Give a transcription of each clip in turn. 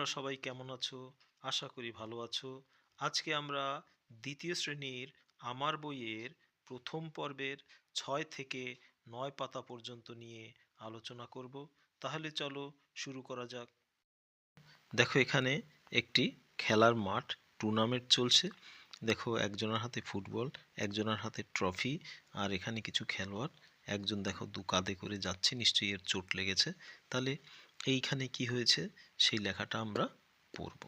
তোমরা সবাই কেমন আছো? আশা করি ভালো আছো। আজকে আমরা দ্বিতীয় শ্রেণির আমার বইয়ের প্রথম পর্বের ছয় থেকে নয় পাতা পর্যন্ত নিয়ে আলোচনা করব। তাহলে চলো শুরু করা যাক। দেখো এখানে একটি খেলার মাঠ টুর্নামেন্ট চলছে। দেখো একজনের হাতে ফুটবল, একজনের হাতে ট্রফি আর এখানে কিছু খেলোয়াড়। একজন দেখো দু কাঁধে করে যাচ্ছে, নিশ্চয়ই এর চোট লেগেছে। তাহলে এইখানে কি হয়েছে? সেই লেখাটা আমরা পড়ব।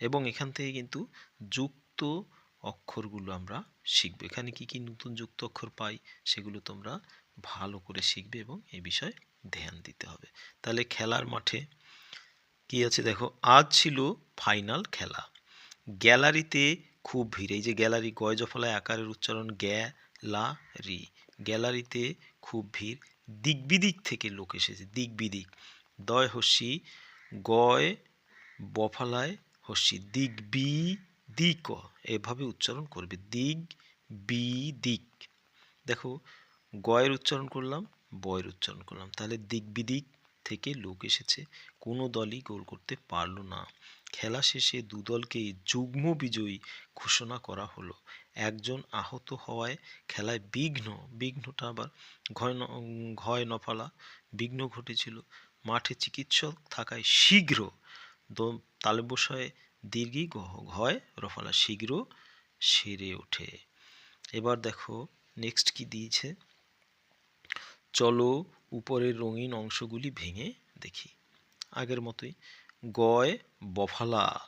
এবং এখান থেকে কিন্তু যুক্ত অক্ষরগুলো আমরা শিখব। এখানে কি কি নতুন যুক্ত অক্ষর পাই সেগুলো তোমরা ভালো করে শিখবে এবং এই বিষয়ে ধ্যান দিতে হবে। তাহলে খেলার মাঠে কি আছে দেখো? আজ ছিল ফাইনাল খেলা। গ্যালারিতে খুব ভিড়। এই যে গ্যালারি গয় জফলায় আকারের উচ্চারণ গ্যা, লা, রি। গ্যালারিতে খুব ভিড়। দিক বিদিক থেকে লোক এসেছে। দিক বিদিক দয় হস্যি গয় বফালায় হস্যি দিক বি দিক, এভাবে উচ্চারণ করবে। দিক বি দিক। দেখো, গয়ের উচ্চারণ করলাম, বয়ের উচ্চারণ করলাম। তাহলে দিক বিদিক থেকে লোক এসেছে। কোনো দলই গোল করতে পারল না। খেলা শেষে দুদলকেই যুগ্ম বিজয়ী ঘোষণা করা হলো। একজন আহত হওয়ায় খেলায় বিঘ্ন, বিঘ্নটা আবার ঘয় ঘয় নফালা, বিঘ্ন ঘটেছিল। মাঠে চিকিৎসক থাকায় শীঘ্র তালে বসায় দীর্ঘি ঘয় রফালা শীঘ্র সেরে ওঠে। এবার দেখো নেক্সট কি দিয়েছে? চলো উপরের রঙিন অংশগুলি ভেঙে দেখি। আগের মতোই গয়, বফালা,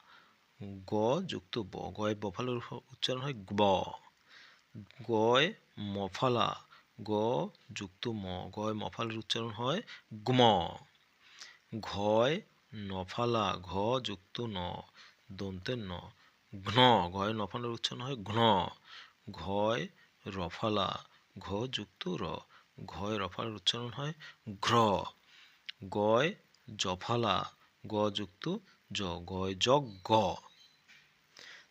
গ যুক্ত ব, গয়, বফালার উচ্চারণ হয় ব গয়, মফালা, গ যুক্ত ম, গয়, মফালার উচ্চারণ হয় গম ঘয় নফালা, ঘ যুক্ত ন দন্তের ন, ঘ্ন, ঘয় নফালার উচ্চারণ হয় ঘ্ন, ঘয় রফালা, ঘ যুক্ত র, ঘয় রফালার উচ্চারণ হয় ঘ্র, গয় জফালা, গ যুক্ত জ, গয় জগ গ।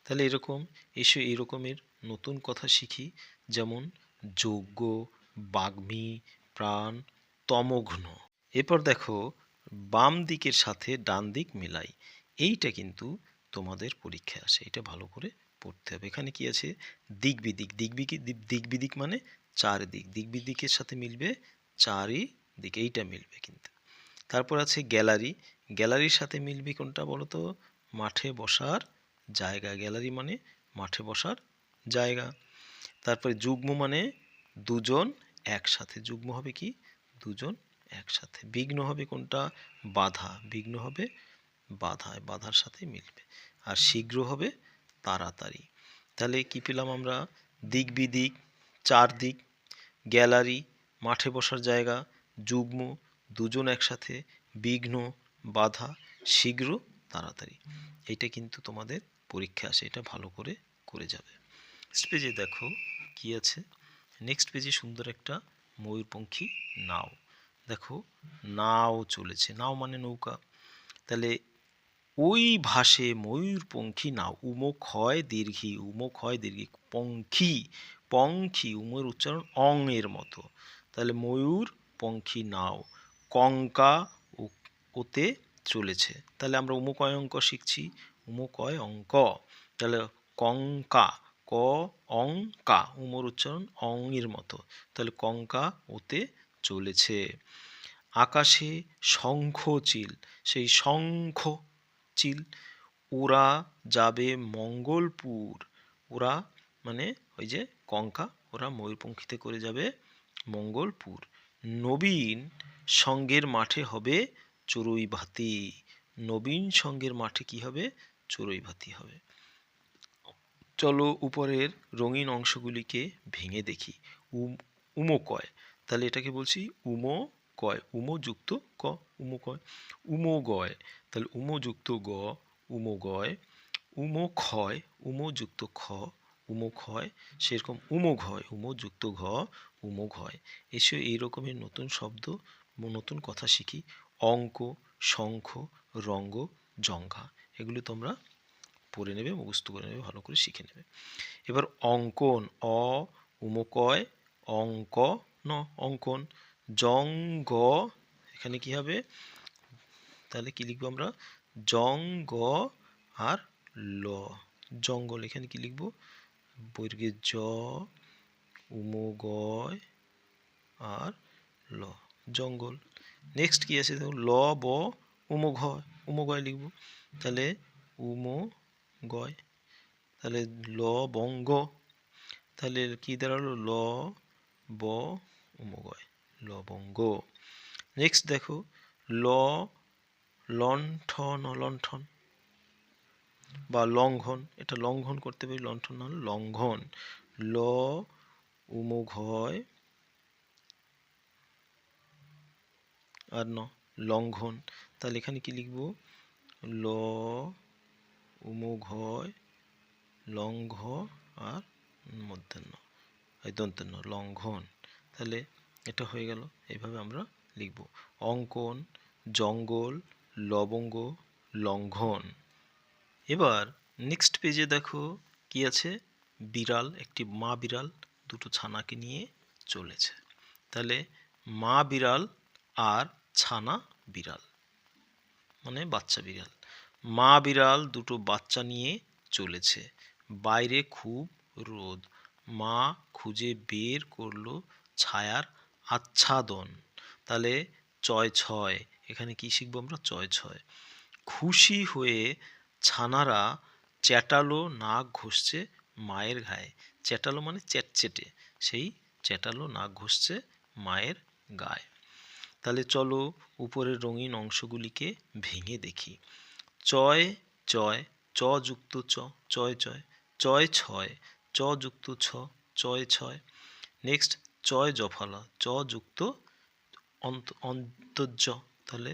তাহলে এরকম, এসে এরকমের নতুন কথা শিখি, যেমন যজ্ঞ, বাগ্মী, প্রাণ, তমঘ্ন। এরপর দেখো বাম দিকের সাথে ডান দিক মিলাই, এইটা কিন্তু তোমাদের পরীক্ষায় আসে। এটা ভালো করে পড়তে হবে। এখানে কি আছে? দিক বিদিক। দিক দিক বিদিক মানে চার দিক। দিক বিদিকের সাথে মিলবে চারই দিক। এইটা মিলবে কিন্তু। তারপর আছে গ্যালারি। গ্যালারির সাথে মিলবে কোনটা বলো তো মাঠে বসার জায়গা। গ্যালারি মানে মাঠে বসার জায়গা। তারপরে যুগ্ম মানে দুজন একসাথে। যুগ্ম হবে কি? দুজন একসাথে। বিঘ্ন হবে কোনটা? বাধা। বিঘ্ন হবে বাধায় বাধার সাথে মিলবে। আর শীঘ্র হবে তাড়াতাড়ি। তাহলে কি পেলাম আমরা? দিক বিদিক, চার দিক, গ্যালারি, মাঠে বসার জায়গা, যুগ্ম, দুজন একসাথে, বিঘ্ন, বাধা, শীঘ্র, তাড়াতাড়ি। এটা কিন্তু তোমাদের পরীক্ষা আসে। এটা ভালো করে করে যাবে। নেক্সট পেজে দেখো কি আছে? নেক্সট পেজে সুন্দর একটা ময়ূরপঙ্খী নাও। দেখো, নাও চলেছে, নাও মানে নৌকা। তাহলে ওই ভাসে ময়ূরপঙ্খী নাও, উমো ক্ষয় দীর্ঘি, উমো ক্ষয় দীর্ঘি, পঙ্খী পঙ্খী, উমোর উচ্চারণ অং এর মতো। তাহলে ময়ূর পঙ্খী নাও, কঙ্কা ওতে চলেছে। তাহলে আমরা উমুকয় অঙ্ক শিখছি? উমুকয় অঙ্ক। তাহলে কঙ্কা, ক অঙ্কা, উমর উচ্চারণ অং এর মতো। তাহলে কঙ্কা ওতে চলেছে। আকাশে শঙ্খ চিল, সেই শঙ্খ চিল ওরা যাবে মঙ্গলপুর। ওরা মানে ওই যে কঙ্কা, ওরা ময়ূরপঙ্খীতে করে যাবে মঙ্গলপুর। নবীন সঙ্গের মাঠে হবে চড়ুই ভাতি নবীন সঙ্গের মাঠে কি হবে? চড়ুই ভাতি হবে। চলো উপরের রঙিন অংশগুলিকে ভেঙে দেখি। উম কয়? তাহলে এটাকে বলছি উমো কয়, উমো যুক্ত ক, উমো কয়, উমো গয়। তাহলে উমো যুক্ত গ, উমো গয়, উমো ক্ষয়, উমো যুক্ত খ, উমো ক্ষয়, সেরকম উমো ঘয়, উমো যুক্ত ঘ, উমো ঘয়। এসে এই রকমের নতুন শব্দ নতুন কথা শিখি। অঙ্ক, শঙ্খ, রঙ্গ, জঙ্ঘা, এগুলো তোমরা পড়ে নেবে, মুখস্থ করে নেবে, ভালো করে শিখে নেবে। এবার অঙ্কন, অ উমকয় অঙ্ক ন অঙ্কন জঙ্গ এখানে কি হবে? তাহলে কি লিখব আমরা? জং গ আর ল। জঙ্গল, এখানে কি লিখব? বর্গের জ উমো গয় আর ল। জঙ্গল। নেক্সট কি আছে? দেখো, ল, ব উমো ঘয় উমো গয় লিখব। তাহলে উমো গয় তাহলে ল, বঙ্গ। তাহলে কি দাঁড়াল? ল, ব উমগয়, লবঙ্গ। নেক্সট দেখো, ল, লণ্ঠন লণ্ঠন বা লঙ্ঘন। এটা লঙ্ঘন করতে পারি, লণ্ঠন না লঙ্ঘন। ল, উমঘয় আর ন, লঙ্ঘন। তাহলে এখানে কি লিখব? ল, উমঘয়, লঙ্ঘ আর মধ্যাহ্ন, এই লঙ্ঘন। তাহলে এটা হয়ে গেল। এইভাবে আমরা লিখব। অঙ্কন, জঙ্গল, লবঙ্গ, লঙ্ঘন। এবার নেক্সট পেজে দেখো কি আছে? বিড়াল, একটি মা বিড়াল দুটো ছানাকে নিয়ে চলেছে। তাহলে মা বিড়াল আর ছানা বিড়াল মানে বাচ্চা বিড়াল। মা বিড়াল দুটো বাচ্চা নিয়ে চলেছে। বাইরে খুব রোদ। মা খুঁজে বের করল ছায়ার আচ্ছাদন। তাহলে চয় ছয়, এখানে কি শিখব আমরা? চয় ছয়। খুশি হয়ে ছানারা চ্যাটালো নাক ঘষছে মায়ের গায়ে চ্যাটালো মানে চ্যাটচেটে সেই চ্যাটালো নাক ঘষছে মায়ের গায়ে। তাহলে চলো উপরের রঙিন অংশগুলিকে ভেঙে দেখি। চয় চয়, চ যুক্ত চ, চয় চয় চয়, ছয়, চ যুক্ত ছ, চয়, ছয়। নেক্সট চয় জফলা, চ যুক্ত অন্তর্য, তাহলে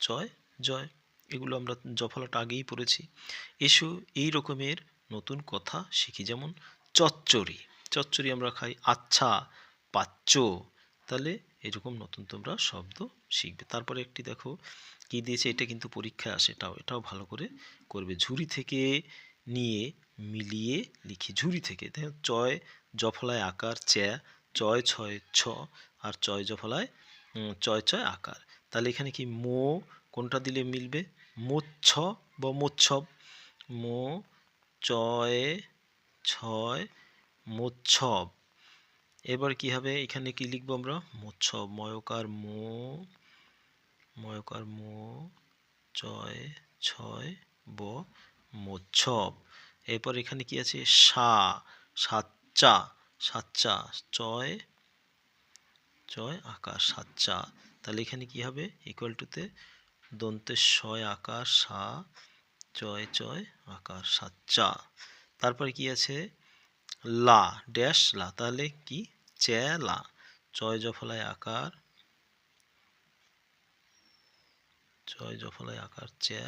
চয়, জয়, এগুলো আমরা জফলাটা আগেই পড়েছি। এসো এই রকমের নতুন কথা শিখি, যেমন চচ্চড়ি চচ্চড়ি আমরা খাই আচ্ছা পাচ্চ তাহলে এরকম নতুন তোমরা শব্দ শিখবে। তারপরে একটি দেখো, কি দিয়েছে, এটা কিন্তু পরীক্ষায় আসে, এটাও এটাও ভালো করে করবে। ঝুড়ি থেকে নিয়ে, মিলিয়ে লিখি, ঝুড়ি থেকে দেখো চয়, জফলায় আকার, চ্যা চয় ছয় ছ আর চয় জফলায় চয় চয় আকার। তাহলে এখানে কি মো কোনটা দিলে মিলবে? মোচ্ছ বা মোচ্ছব মো চয় ছয় মোচ্ছব এবার কি হবে? এখানে কি লিখব আমরা? মোচ্ছব ময়কার মো ময়কার মো চয় ছয় ব মোচ্ছব এরপর এখানে কি আছে? সা সাচ্চা সাচ্চা চয় চয়, আকার সাচ্চা তাহলে এখানে কি হবে? ইকুয়াল টুতে দন্তের ছয় আকার সা, চয় চয়, আকার সাচ্চা তারপরে কি আছে? লা, ড্যাশ লা। তাহলে কি? চ্যালা চয় জফলায় আকার, চয় জফলায় আকার, চ্যা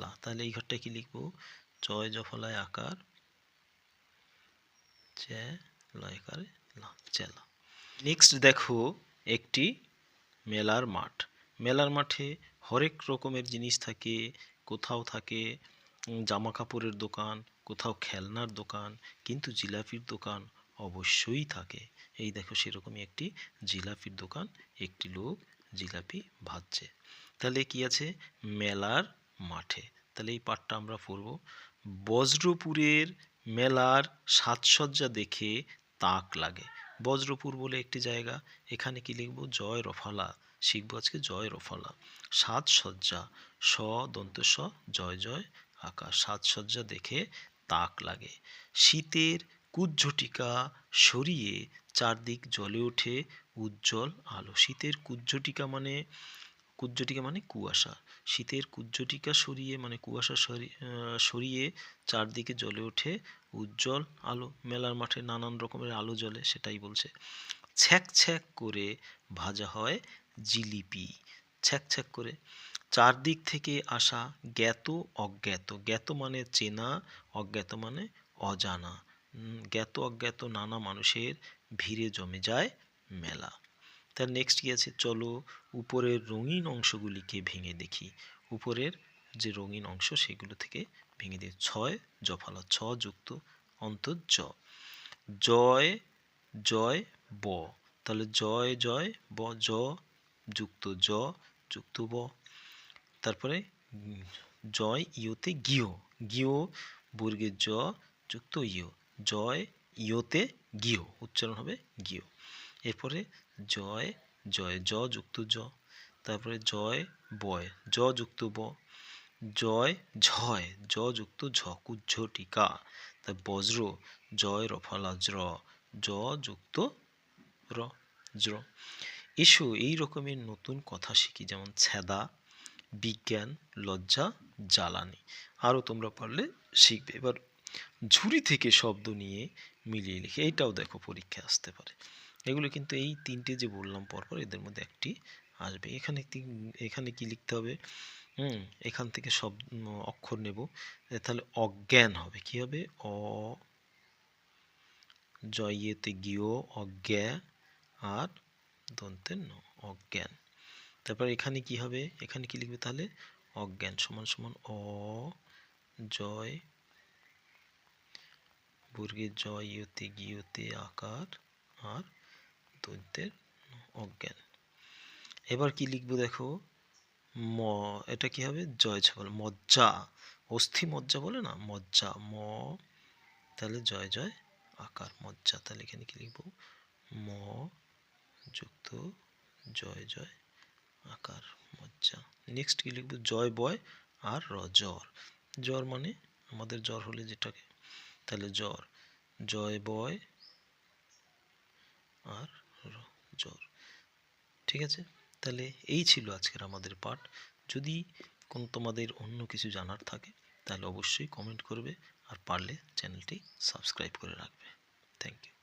লা। তাহলে এই ঘরটা কি লিখব? চয় জফলায় আকার, চ্যা লয়কারে চেলা। নেক্সট দেখো একটি মেলার মাঠ। মেলার মাঠে হরেক রকমের জিনিস থাকে, কোথাও থাকে জামা কাপড়ের দোকান, কোথাও খেলনার দোকান, কিন্তু জিলাপির দোকান অবশ্যই থাকে। এই দেখো সেরকমই একটি জিলাপির দোকান, একটি লোক জিলাপি ভাজছে। তাহলে কি আছে? মেলার মাঠে। তাহলে এই পাঠটা আমরা পড়ব। বজ্রপুরের মেলার সাজসজ্জা দেখে তাক লাগে। বজ্রপুর বলে একটি জায়গা, এখানে কি লিখব? জয় রফালা। শিখব আজকে জয় রফালা। সাজসজ্জা। স দন্ত স, জয় জয় আকাশ। সাজসজ্জা দেখে তাক লাগে। শীতের কুজ্ঝটিকা সরিয়ে চারদিক জ্বলে ওঠে উজ্জ্বল আলো। শীতের কুজ্ঝটিকা মানে কুজ্জটিকা মানে কুয়াশা। শীতের কুজ্জটিকা সরিয়ে মানে কুয়াশা সরিয়ে চারদিকে জ্বলে ওঠে উজ্জ্বল আলো, মেলার মাঠে নানান রকমের আলো জ্বলে, সেটাই বলছে। ছ্যাক ছ্যাক করে ভাজা হয় জিলিপি। ছ্যাক ছ্যাক করে। চারদিক থেকে আসা জ্ঞাত অজ্ঞাত। জ্ঞাত মানে চেনা, অজ্ঞাত মানে অজানা। জ্ঞাত অজ্ঞাত নানা মানুষের ভিড়ে জমে যায় মেলা। তার নেক্সট কি আছে? চলো উপরের রঙিন অংশগুলিকে ভেঙে দেখি। উপরের যে রঙিন অংশ, সেগুলো থেকে ভেঙে দিয়ে ছয় জফালা ছ যুক্ত অন্তর জ। জয় জয়, ব। তাহলে জয় জয়, ব, জ যুক্ত জ যুক্ত ব। তারপরে জয় ইয়োতে গিও গিও বর্গের জ যুক্ত ইয়। জয় ইয়োতে গিও উচ্চারণ হবে গিও এরপরে জয় জয়, জ যুক্ত জ। তারপরে জয়, বয়। জ যুক্ত ব। জয় ঝয় জ যুক্ত ঝ টিকা তার বজ্র, জয় রফলা জ্র জ যুক্ত র, জ্র। এসো, এই রকমের নতুন কথা শিখি, যেমন ছেদা, বিজ্ঞান, লজ্জা, জ্বালানি। আরও তোমরা পারলে শিখবে। এবার ঝুড়ি থেকে শব্দ নিয়ে মিলিয়ে লিখে, এইটাও দেখো পরীক্ষায় আসতে পারে। এগুলো কিন্তু এই তিনটে যে বললাম, পরপর এদের মধ্যে একটি আসবে। এখানে এখানে কি লিখতে হবে? হুম। এখান থেকে সব অক্ষর নেব। তাহলে অজ্ঞান হবে। কি হবে? অ, জয়েতে গিয়েও অজ্ঞা, আর দন্তের ন, অজ্ঞান। তারপর এখানে কি হবে? এখানে কি লিখবে তাহলে? অজ্ঞান সমান সমান অ, জয়, বর্গে জয় ইয়তে গিয়তে আকার, আর দন্তের অজ্ঞান। এবার কি লিখব দেখো? ম, এটা কি হবে? জয় ছাগল। মজ্জা। অস্থি মজ্জা বলে না? মজ্জা। ম, তাহলে জয় জয়। আকার, মজ্জা। তাহলে এখানে কি লিখব? ম, যুক্ত। জয় জয়। আকার, মজ্জা। নেক্সট কি লিখব? জয়, বয় আর র, জ্বর। জ্বর মানে? আমাদের জ্বর হলে যেটাকে? তাহলে জ্বর। জয়, বয় আর জ্বর। ঠিক আছে? তাহলে এই ছিল আজকের আমাদের পাঠ। যদি কোনো তোমাদের অন্য কিছু জানার থাকে, তাহলে অবশ্যই কমেন্ট করবে আর পারলে চ্যানেলটি সাবস্ক্রাইব করে রাখবে। Thank you